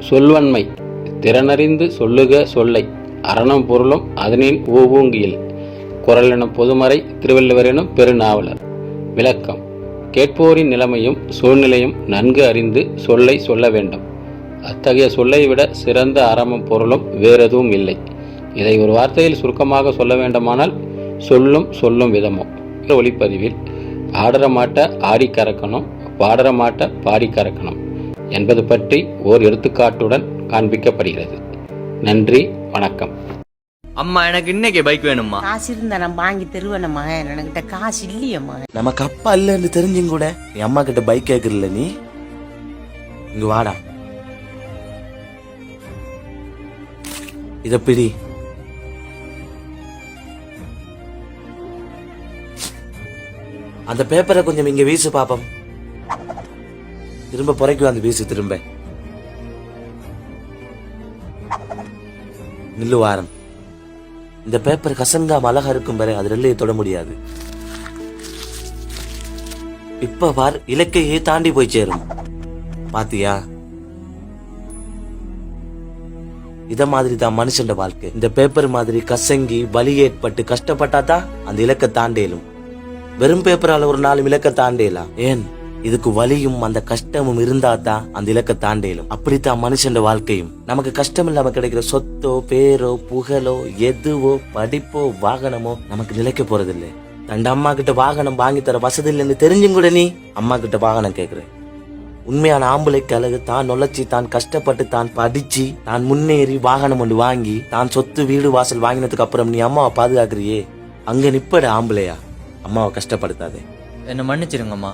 சொல்வன்மை. திறனறிந்து சொல்லுக சொல்லை. அரணம் பொருளும் அதனின் ஊவூங்கியில். குரல் எனும் பொதுமறை திருவள்ளுவர் எனும் பெருநாவலர். விளக்கம். கேட்போரின் நிலைமையும் சூழ்நிலையும் நன்கு அறிந்து சொல்லை சொல்ல வேண்டும். அத்தகைய சொல்லை விட சிறந்த அறமும் பொருளும் வேறெதுவும் இல்லை. இதை ஒரு வார்த்தையில் சுருக்கமாக சொல்ல வேண்டுமானால் சொல்லும் சொல்லும் விதமும் ஒளிப்பதிவில் ஆடுற மாட்ட ஆடி கறக்கணும் பாடுற மாட்ட பாடி கறக்கணும் என்பது பற்றி ஓர் எடுத்துக்காட்டுடன் காண்பிக்கப்படுகிறது. நன்றி வணக்கம். அம்மா எனக்கு இன்னைக்கு பைக் வேணும்மா. காசு இருந்தா நான் வாங்கி தருவேன் மகன் எனக்கிட்ட காசு இல்லையே மகன் நமக்கு அப்பா இல்லைன்னு தெரிஞ்சும் கூட நீ அம்மா கிட்ட பைக் கேட்கறல நீ? இங்க வாடா. இத பிடி அந்த பேப்பரை கொஞ்சம் இங்க வீசு பாப்போம். திரும்ப புறைக்கு வந்து வீசு திரும்ப. நில்லு வாரம். இந்த பேப்பர் கசங்காம அழகா இருக்கும் வரை அது ரெல்லையை தொட முடியாது. இப்ப பார் இலக்கையே தாண்டி போய் சேரும். பாத்தியா? இத மாதிரி தான் மனுஷன் வாழ்க்கை. இந்த பேப்பர் மாதிரி கசங்கி வலி ஏற்பட்டு கஷ்டப்பட்டா தான் அந்த இலக்கை தாண்டேலும். வெறும் பேப்பரால ஒரு நாலு இலக்கை தாண்டேலாம் ஏன்? இதுக்கு வலியும் அந்த கஷ்டமும் இருந்தா தான் அந்த இலக்கை தாண்டேலும். அப்படித்தான் மனுஷன் வாழ்க்கையும். நமக்கு கஷ்டம் இல்லாம கிடைக்கிற சொத்தோ பேரோ புகழோ எதுவோ படிப்போ வாகனமோ நமக்கு நிலைக்க போறதில்லை. தண்ட அம்மா கிட்ட வாகனம் வாங்கி தர வசதி இல்லைன்னு தெரிஞ்சும் கூட நீ அம்மா கிட்ட வாகனம் கேக்குற. உண்மையான ஆம்பளைக்கு அழகு தான் நொலைச்சி தான் கஷ்டப்பட்டு தான் படிச்சு தான் முன்னேறி வாகனம் ஒன்று வாங்கி தான் சொத்து வீடு வாசல் வாங்கினதுக்கு அப்புறம் நீ அம்மாவை பாதுகாக்கிறியே? அங்க நிப்பட ஆம்பளையா? அம்மாவை கஷ்டப்படுத்தாதே. என்ன மன்னிச்சிருங்கம்மா.